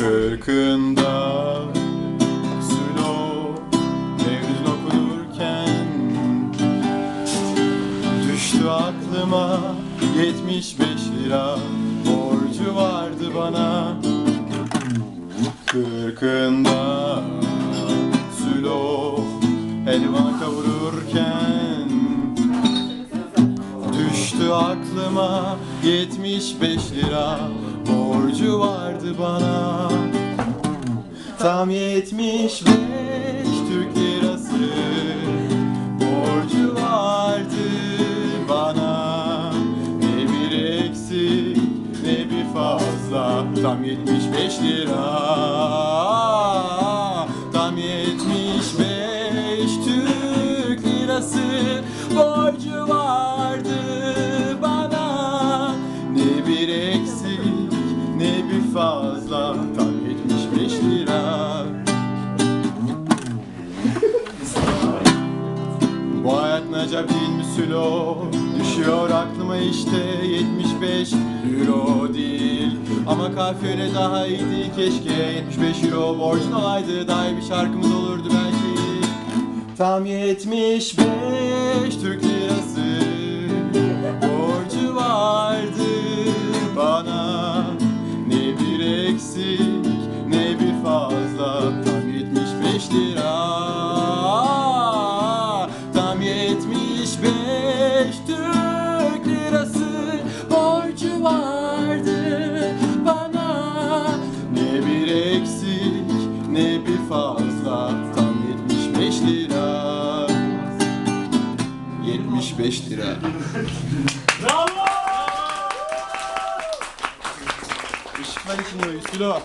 Kırkında Sülo Mevlüt okunurken Düştü aklıma 75 lira Borcu vardı bana. Kırkında Sülo Helva kavururken Düştü aklıma 75 lira Borcu vardı bana. Tam 75 Türk lirası Borcu vardı bana. Ne bir eksik ne bir fazla. Tam 75 lira. Tam 75 Türk lirası Borcu vardı acayip değil mi Sülo? Düşüyor aklıma işte 75 euro değil. Ama kafiyele daha iyiydi keşke 75 euro borcun olaydı Daha iyi bir şarkımız olurdu belki. Tam 75 Türk lirası Borcu vardı bana. Ne bir eksik 75 lira Bravo! Işıklar için de Üstülo